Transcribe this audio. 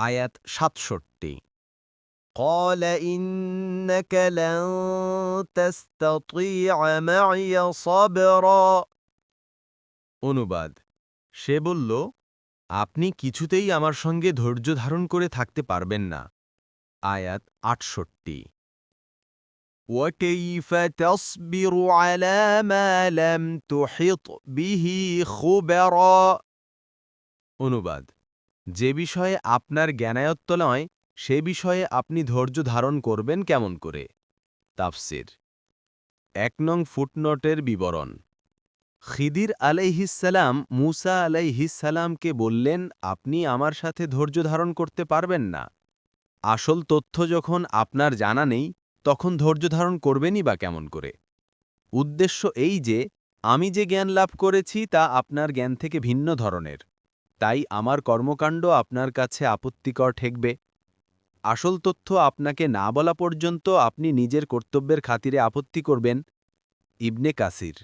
আয়াত সাতষট্টি قال إنك لن تستطيع معي صبرا অনুবাদ সে বলল আপনি কিছুতেই আমার সঙ্গে ধৈর্য ধারণ করে থাকতে পারবেন না আয়াত আটষট্টি وكيف تصبر على ما لم تحط به خبرا অনুবাদ যে বিষয়ে আপনার জ্ঞানায়ত্ত নয় সে বিষয়ে আপনি ধৈর্য ধারণ করবেন কেমন করে? তাফসির। এক নং ফুটনোটের বিবরণ। খিদির আলাইহিসালাম মুসা আলাইহিসালামকে বললেন, আপনি আমার সাথে ধৈর্য ধারণ করতে পারবেন না। আসল তথ্য যখন আপনার জানা নেই, তখন ধৈর্য ধারণ করবেনই বা কেমন করে? উদ্দেশ্য এই যে, আমি যে জ্ঞান লাভ করেছি তা আপনার জ্ঞান থেকে ভিন্ন ধরনের। তাই আমার কর্মকাণ্ড আপনার কাছে আপত্তিকর ঠেকবে। আসল তথ্য আপনাকে না বলা পর্যন্ত আপনি নিজের কর্তব্যের খাতিরে আপত্তি করবেন। ইবনে কাসির